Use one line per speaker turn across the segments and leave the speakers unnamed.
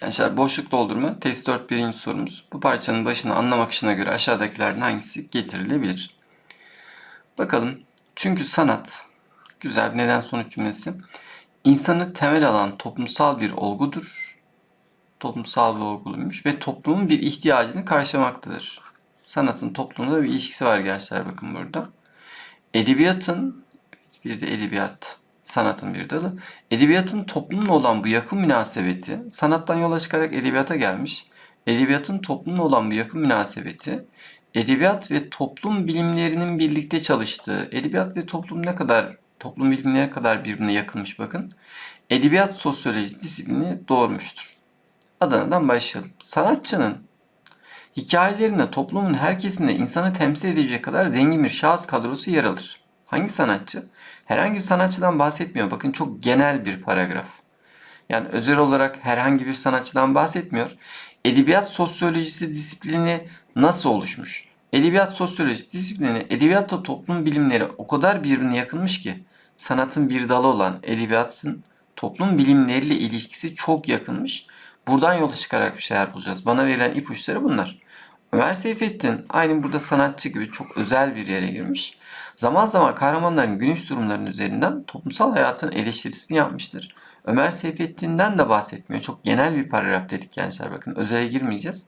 Gençler boşluk doldurma test 4 birinci sorumuz. Bu parçanın başını anlam akışına göre aşağıdakilerden hangisi getirilebilir? Bakalım. Çünkü sanat güzel neden sonuç cümlesi. İnsanı temel alan toplumsal bir olgudur. Toplumsal bir olguymuş ve toplumun bir ihtiyacını karşılamaktadır. Sanatın toplumda bir ilişkisi var gençler bakın burada. Edebiyatın bir de edebiyat sanatın bir dalı. Edebiyatın toplumla olan bu yakın münasebeti, sanattan yola çıkarak edebiyata gelmiş. Edebiyatın toplumla olan bu yakın münasebeti, edebiyat ve toplum bilimlerinin birlikte çalıştığı, edebiyat ve toplum ne kadar, toplum bilimleri kadar birbirine yakınmış bakın. Edebiyat sosyoloji disiplini doğurmuştur. Adana'dan başlayalım. Sanatçının hikayelerinde toplumun her kesiminde insanı temsil edecek kadar zengin bir şahıs kadrosu yer alır. Hangi sanatçı? Herhangi bir sanatçıdan bahsetmiyor. Bakın çok genel bir paragraf. Yani özel olarak herhangi bir sanatçıdan bahsetmiyor. Edebiyat sosyolojisi disiplini nasıl oluşmuş? Edebiyat sosyolojisi disiplini, edebiyatla toplum bilimleri o kadar birbirine yakınmış ki sanatın bir dalı olan edebiyatın toplum bilimleriyle ilişkisi çok yakınmış. Buradan yola çıkarak bir şeyler bulacağız. Bana verilen ipuçları bunlar. Ömer Seyfettin aynı burada sanatçı gibi çok özel bir yere girmiş. Zaman zaman kahramanların günüş durumlarının üzerinden toplumsal hayatın eleştirisini yapmıştır. Ömer Seyfettin'den de bahsetmiyor. Çok genel bir paragraf dedik gençler bakın. Özele girmeyeceğiz.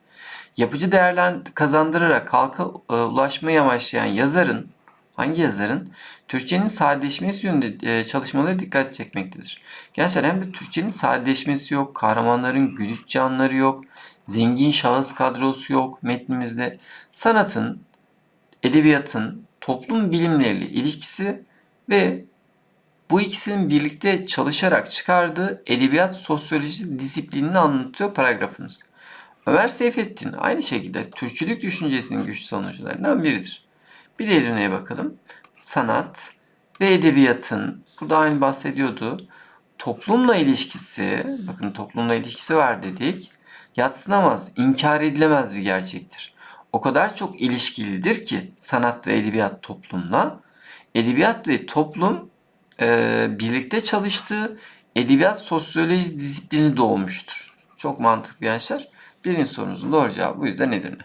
Yapıcı değerler kazandırarak halka e, ulaşmaya amaçlayan yazarın, hangi yazarın? Türkçenin sadeleşmesi yönünde e, çalışmaları dikkat çekmektedir. Gençler hem de Türkçenin sadeleşmesi yok, kahramanların gülüş canları yok, zengin şahıs kadrosu yok metnimizde. Sanatın, edebiyatın, toplum bilimleriyle ilişkisi ve bu ikisinin birlikte çalışarak çıkardığı edebiyat sosyoloji disiplinini anlatıyor paragrafımız. Ömer Seyfettin aynı şekilde Türkçülük düşüncesinin güçlü savunucularından biridir. Bir Edirne'ye bakalım. Sanat ve edebiyatın, burada aynı bahsediyordu, toplumla ilişkisi, bakın toplumla ilişkisi var dedik, yatsınamaz, inkar edilemez bir gerçektir. O kadar çok ilişkilidir ki sanat ve edebiyat toplumla, edebiyat ve toplum e, birlikte çalıştığı edebiyat sosyoloji disiplini doğmuştur. Çok mantıklı gençler. Birinci sorunuzun doğru cevabı bu yüzden Edirne.